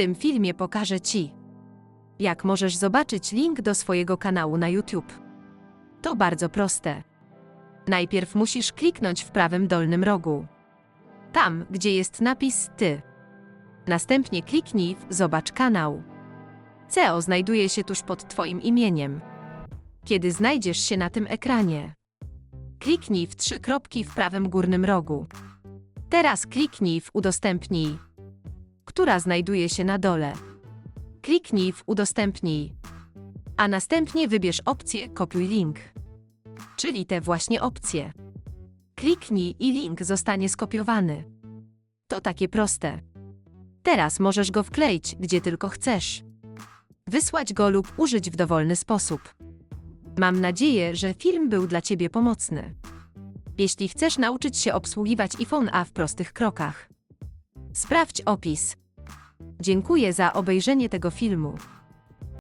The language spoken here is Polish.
tym filmie pokażę Ci, jak możesz zobaczyć link do swojego kanału na YouTube. To bardzo proste. Najpierw musisz kliknąć w prawym dolnym rogu. Tam, gdzie jest napis Ty. Następnie kliknij w Zobacz kanał. CEO znajduje się tuż pod Twoim imieniem. Kiedy znajdziesz się na tym ekranie, kliknij w trzy kropki w prawym górnym rogu. Teraz kliknij w Udostępnij, która znajduje się na dole. Kliknij w Udostępnij, a następnie wybierz opcję Kopiuj link, czyli te właśnie opcje. Kliknij i link zostanie skopiowany. To takie proste. Teraz możesz go wkleić, gdzie tylko chcesz. Wysłać go lub użyć w dowolny sposób. Mam nadzieję, że film był dla Ciebie pomocny. Jeśli chcesz nauczyć się obsługiwać iPhone A w prostych krokach, sprawdź opis. Dziękuję za obejrzenie tego filmu.